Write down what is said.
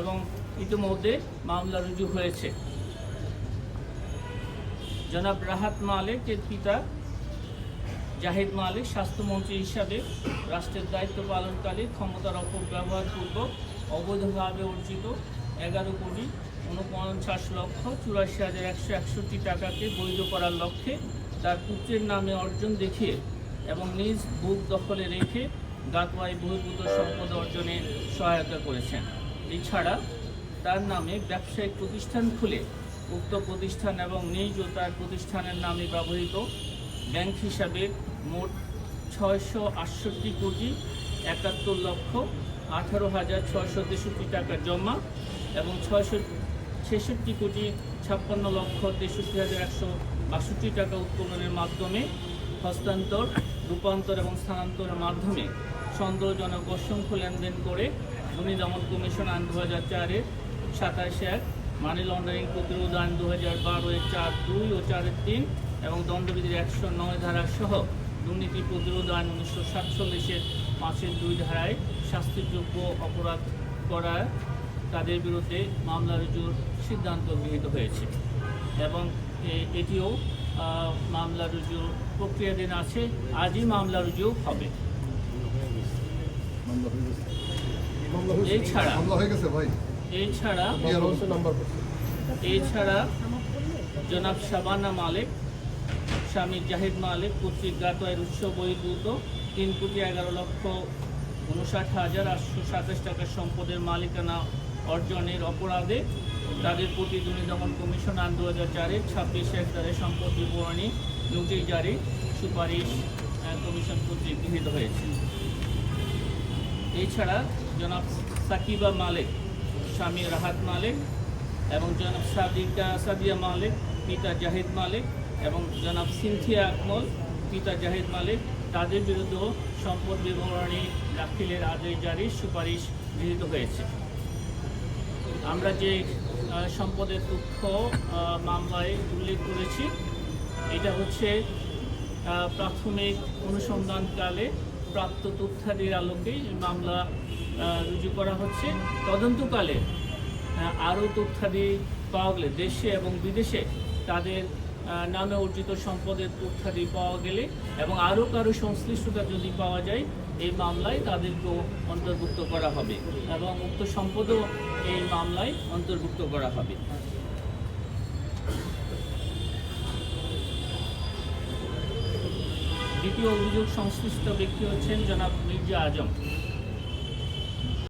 এবং ইতিমধ্যে মামলা রুজু হয়েছে। জনাব রাহাত মালিকের পিতা জাহিদ মালিক স্বাস্থ্যমন্ত্রী হিসাবে রাষ্ট্রের দায়িত্ব পালনকালে ক্ষমতার অপব্যবহার পূর্বক অবৈধভাবে অর্জিত এগারো কোটি উনপঞ্চাশ লক্ষ চুরাশি হাজার একশো একষট্টি টাকাকে বৈধ করার লক্ষ্যে তার পুত্রের নামে অর্জন দেখিয়ে এবং নিজ বুক দখলে রেখে গাতওয়াই বহির্ভূত সম্পদ অর্জনে সহায়তা করেছেন। এছাড়া তার নামে ব্যবসায়িক প্রতিষ্ঠান খুলে উক্ত প্রতিষ্ঠান এবং নিজ ও তার প্রতিষ্ঠানের নামে ব্যবহৃত ব্যাংক হিসাবে মোট ছয়শো আটষট্টি কোটি একাত্তর লক্ষ আঠারো হাজার ছয়শো তেষট্টি টাকা জমা এবং ছয়শো ছেষট্টি কোটি ছাপ্পান্ন লক্ষ তেষট্টি হাজার একশো বাষট্টি টাকা উত্তোলনের মাধ্যমে হস্তান্তর, রূপান্তর এবং স্থানান্তরের মাধ্যমে সন্দেহজনক অসংখ্য লেনদেন করে দুর্নীতি দমন কমিশন আইন দু হাজার চারের সাতাশ এক মানি লন্ডারিং প্রতিরোধ আইন দু হাজার বারো এর চার দুই ও চারের তিন এবং দণ্ডবিধির একশো নয় ধারা সহ দুর্নীতি প্রতিরোধ আইন উনিশশো সাতচল্লিশের পাঁচের দুই ধারায় শাস্তিযোগ্য অপরাধ করার তাদের বিরুদ্ধে মামলা রুজুর সিদ্ধান্ত গৃহীত হয়েছে। এবং এটিও মামলা রুজু প্রক্রিয়াধীন আছে, আজই মামলা রুজু হবে। এছাড়া মামলা হয়ে গেছে ভাই। এছাড়া ক্লিয়ার হচ্ছে নাম্বার এছাড়া জনাব শাবানা মালিক স্বামী জাহিদ মালিক কর্তৃক গাতয়ের উৎস বহির্ভূত তিন কোটি এগারো লক্ষ উনষাট হাজার আটশো সাতাশ টাকার সম্পদের মালিকানা অর্জনের অপরাধে তাদের প্রতি দুর্নীতি দমন কমিশন আন দু হাজার চারের ছাব্বিশ হেক্টরে সম্পদ বিবরণী নোটিশ জারি সুপারিশ কমিশন কর্তৃক গৃহীত হয়েছে। এছাড়া জনাব সাকিবা মালিক, স্বামী রাহাত মালিক এবং জনাব সাদিকা, সাদিয়া মালিক, পিতা জাহিদ মালিক এবং জনাব সিনথিয়া আকমল, পিতা জাহিদ মালিক, তাদের বিরুদ্ধেও সম্পদ বিবরণী দাখিলের আদেশ জারির সুপারিশ গৃহীত হয়েছে। আমরা যে সম্পদের তথ্য মামলায় উল্লেখ করেছি, এটা হচ্ছে প্রাথমিক অনুসন্ধানকালে প্রাপ্ত তথ্যাদির আলোকে এই মামলা রুজু করা হচ্ছে। তদন্তকালে আরও তথ্যাদি পাওয়া গেলে, দেশে এবং বিদেশে তাদের নামে অর্জিত সম্পদের তথ্যাদি পাওয়া গেলে এবং আরও কারও সংশ্লিষ্টতা যদি পাওয়া যায়, এই মামলায় তাদেরকেও অন্তর্ভুক্ত করা হবে এবং উক্ত সম্পদও এই মামলায় অন্তর্ভুক্ত করা হবে। দ্বিতীয় অভিযোগ সংশ্লিষ্ট ব্যক্তি হচ্ছেন জনাব মির্জা আজম।